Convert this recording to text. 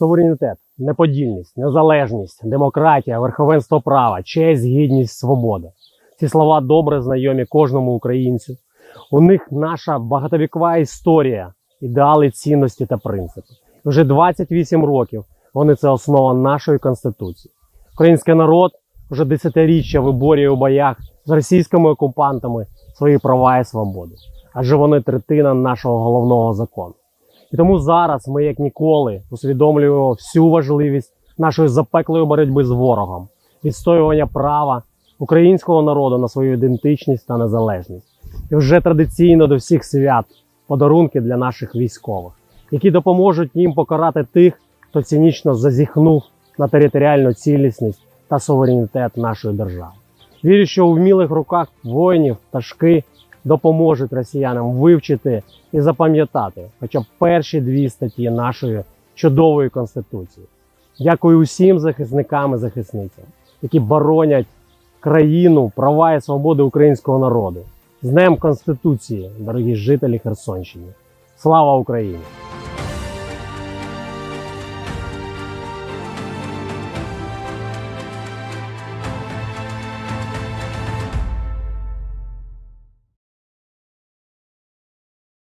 суверенітет, неподільність, незалежність, демократія, верховенство права, честь, гідність, свобода. Ці слова добре знайомі кожному українцю. У них наша багатовікова історія, ідеали, цінності та принципи. Вже 28 років вони це основа нашої конституції. Український народ вже десятиріччя виборює у боях з російськими окупантами свої права і свободи, адже вони третина нашого головного закону. І тому зараз ми, як ніколи, усвідомлюємо всю важливість нашої запеклої боротьби з ворогом, відстоювання права українського народу на свою ідентичність та незалежність. І вже традиційно до всіх свят подарунки для наших військових, які допоможуть їм покарати тих, хто цинічно зазіхнув на територіальну цілісність та суверенітет нашої держави. Вірю, що у вмілих руках воїнів пташки допоможуть росіянам вивчити і запам'ятати хоча б перші дві статті нашої чудової конституції. Дякую усім захисникам і захисницям, які боронять країну, права і свободи українського народу. З Днем Конституції, дорогі жителі Херсонщини. Слава Україні!